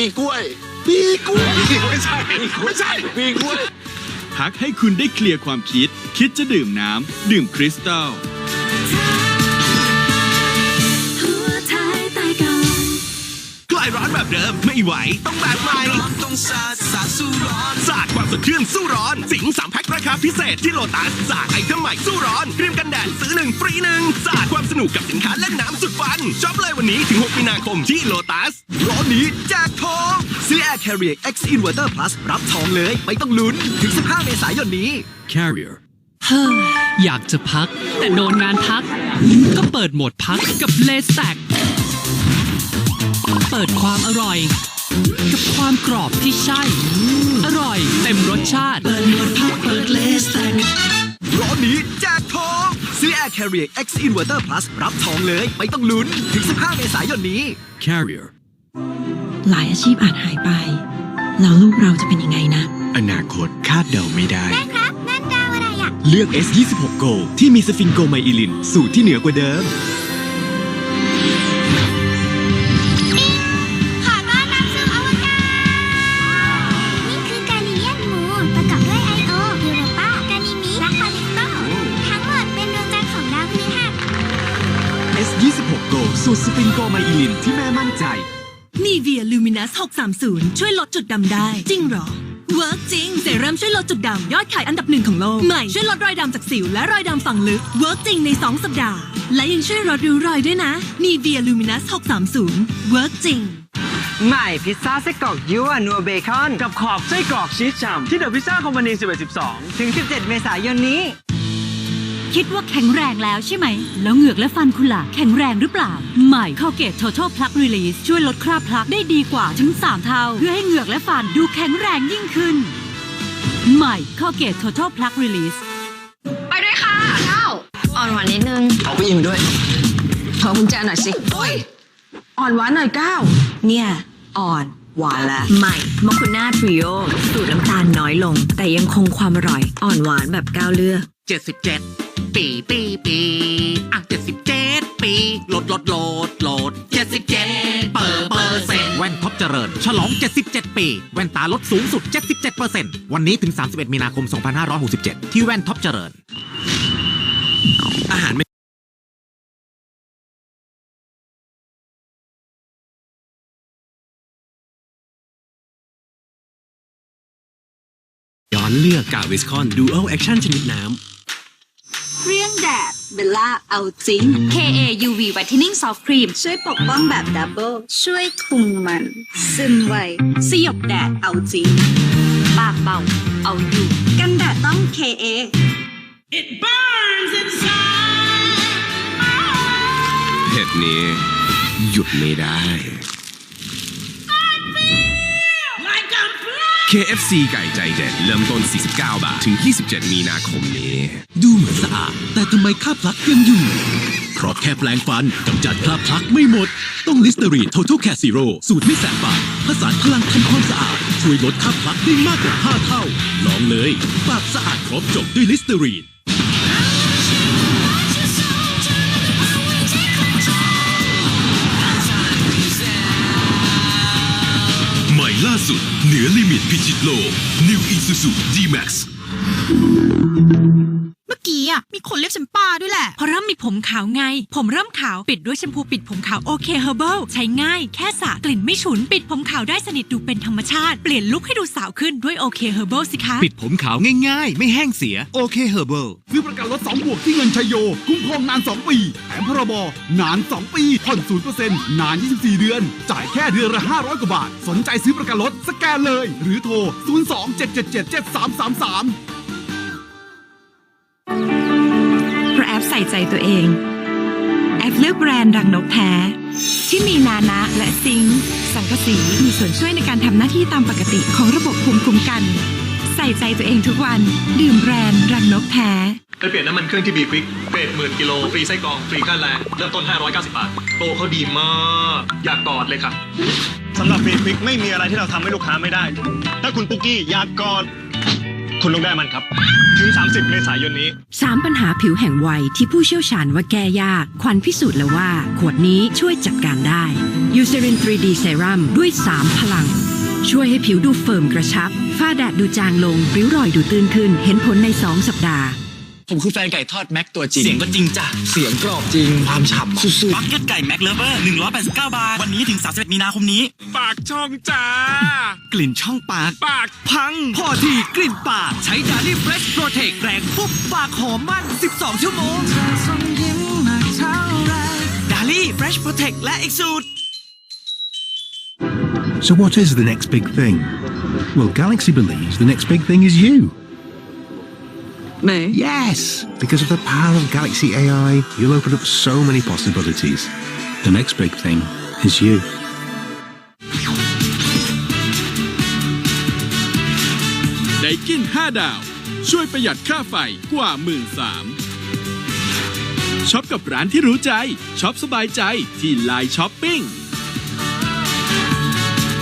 ปีกล้วย ปีกล้วย ไม่ใช่ ไม่ใช่ ปีกล้วย พักให้คุณได้เคลียร์ความคิด คิดจะดื่มน้ำ ดื่มคริสตัลหัวท้ายใต้กองคลายร้อนแบบเดิมไม่ไหว ต้องแบบใหม่ต้องสาดสาดสู้ร้อนสาดความสดชื่นสู้ร้อน สิงสามแพ็คราคาพิเศษที่โลตัสสาดไอเทมใหม่สู้ร้อนครีมกันแดดซื้อหนึ่งฟรีหนึ่งสาดความสนุกกับสินค้าเล่นน้ำสุดฟันช็อปเลยวันนี้ถึง 6 มีนาคมที่โลตัสร้อนนี้แจกทองซื้อ Air Carrier X Inverter Plus รับทองเลยไม่ต้องลุ้นถึง 15 เมษายนนี้ Carrier เฮ้ยอยากจะพัก แต่โดนงานพัก ก็เปิดโหมดพักกับเลสแตกเปิดความอร่อย กับความกรอบที่ใช่ อร่อยเต็มรสชาติ เปิดโหมดพักเปิดเลสแตกร้อนนี้แจกทอง ซื้อ Air Carrier X Inverter Plus รับทองเลย ไม่ต้องลุ้น ถึง 15 เมษายนนี้ Carrier หลายอาชีพอาจหายไป แล้วลูกเราจะเป็นยังไงนะ อนาคตคาดเดาไม่ได้ครับนั่นดาวอะไรอะเลือก S26 Go ที่มีสฟิงโกไมอิลิน สูตรที่เหนือกว่าเดิม สูตรสฟิงโกไมอิลินที่แม่มั่นใจ นีเวียลูมินัส630 ช่วยลดจุดดำได้ จริงเหรอ เวิร์กจริงเซรั่มช่วยลดจุดดำยอดขายอันดับหนึ่งของโลก ใหม่ ช่วยลดรอยดำจากสิวและรอยดำฝังลึก เวิร์กจริงใน 2 สัปดาห์ และยังช่วยลดริ้วรอยด้วยนะนีเวียลูมินัส630 เวิร์กจริง ใหม่พิซซ่าไส้กรอกยั่วนัวเบคอน กับขอบไส้กรอกชีสฉ่ำที่เดอะพิซซ่าคอมพานี11 12 ถึง 17 เมษายนนี้ คิดว่าแข็งแรงแล้วใช่ไหม แล้วเหงือกและฟันคุณล่ะ แข็งแรงหรือเปล่า ใหม่ข้าเกต Total Plug Release ช่วยลดคราบพลักได้ดีกว่าถึง 3 เท่า เพื่อให้เหงือกและฟันดูแข็งแรงยิ่งขึ้น ใหม่ข้าเกต Total Plug Release ไปด้วยค่ะเก้าอ่อนหวานนิดนึงเอาไปยิงด้วยขอกุญแจหน่อยสิโอ้ยอ่อนหวานหน่อยเก้าเนี่ย อ่อนหวานละใหม่มอคุน่าทริโอสูตรน้ำตาลน้อยลง แต่ยังคงความอร่อย อ่อนหวานแบบก้าวเลือก77 ปีปีปีอะ77ปีลดลดลดลด77เปอร์เปอร์เซ็นต์แว่นท็อปเจริญ ฉลอง 77 ปี แว่นตาลดสูงสุด 77%วันนี้ถึง 31 มีนาคม 2567 ที่แว่นท็อปเจริญ อาหารไม่ย้อนเลือกกาวิสคอนดู a l แอคชั่นชนิดน้ำ เครื่องแดดเบลล่าเอาจริง KA UV Whitening Soft Cream ช่วยปกป้องแบบดับเบิลช่วยคุมมัน ซึมไวสยบแดดเอาจริง ปากเบา เอาอยู่ กันแดดต้อง KA เผ็ดนี้หยุดไม่ได้ KFC ไก่ใจเด็ดเริ่มต้น 49 บาท ถึง 27 มีนาคมนี้ ดูเหมือนสะอา แต่ทำไมคราบพลักยังอยู่ เพราะแค่แปลงฟันกำจัดคราบพลักไม่หมด ต้องลิสเตอรีน Total Care Zero สูตรไม่แสบปากผสานพลังทำความสะอาด ช่วยลดคราบพลักได้มากกว่า 5 เท่า ลองเลยปากสะอาดครบจบด้วยลิสเตอรีนใหม่ล่าสุด เหนือลิมิตพิชิตโลก New Isuzu D-Max เมื่อกี้อะมีคนเรียกฉันป้าด้วยแหละ เพราะเริ่มมีผมขาวไง ผมเริ่มขาวปิดด้วยแชมพูปิดผมขาวโอเคเฮอร์เบิลใช้ง่ายแค่สระกลิ่นไม่ฉุน ปิดผมขาวได้สนิทดูเป็นธรรมชาติ เปลี่ยนลุคให้ดูสาวขึ้นด้วยโอเคเฮอร์เบิลสิคะ ปิดผมขาวง่ายๆ ไม่แห้งเสียโอเคเฮอร์เบิลซื้อประกันรถ2บวกที่เงินชัยโย คุ้มครองนาน 2 ปีแถมพรบนาน 2 ปีผ่อน0%นาน 24 เดือน จ่ายแค่เดือนละ500กว่าบาท สนใจซื้อประกันรถสแกนเลย หรือโทร 02-777-7333 ส่ใจตัวเอง แอปเลือกแบรนด์รังนกแท้ ที่มีนานะและซิงค์สังกะสีมีส่วนช่วยในการทำหน้าที่ตามปกติของระบบภูมิคุ้มกัน ใส่ใจตัวเองทุกวัน ดื่มแบรนด์รังนกแท้ไปเปลี่ยนน้ำมันเครื่องที่บีควิกเกรดหมื่นกิโล ฟรีไส้กรอง ฟรีค่าแรงเริ่มต้น 590 บาท โตเขาดีมาก อยากกอดเลยค่ะสำหรับบีควิกไม่มีอะไรที่เราทำให้ลูกค้าไม่ได้ ถ้าคุณปุ๊กกี้อยากกอด คุณต้องได้มันครับ ถึง 30 เมษายนนี้สามปัญหาผิวแห่งวัยที่ผู้เชี่ยวชาญว่าแก้ยาก ควันพิสูจน์แล้วว่า ขวดนี้ช่วยจัดการได้ยูเซริน 3D เซรั่มด้วย 3 พลัง ช่วยให้ผิวดูเฟิร์มกระชับ ฝ้าแดดดูจางลงริ้วรอยดูตื้นขึ้น เห็นผลใน 2 สัปดาห์ ผมคือแฟนไก่ทอดแม็กตัวจริง เสียงก็จริงจ้ะ เสียงกรอบจริง ความฉ่ำสุดบักเก็ตไก่แม็กเลเวอร์189 บาท วันนี้ถึง 31 มีนาคมนี้ ปากช่องจ้า กลิ่นช่องปาก ปากพัง พอทีกลิ่นปาก ใช้ดารี่เฟรชโปรเทคแรงปุ๊บปากหอมมั่น 12 ชั่วโมงดารี่เฟรชโปรเทคและอีกสูตร So, what is the next big thing? Well, Galaxy believes the next big thing is you. Me? Yes! Because of the power of Galaxy AI, you'll open up so many possibilities. The next big thing is you. ไดกิน 5 ดาว ช่วยประหยัดค่าไฟกว่า 1 3ื่นช็อปกับร้านที่รู้ใจ ช็อปสบายใจที่ไลน์ช้อปปิ้ง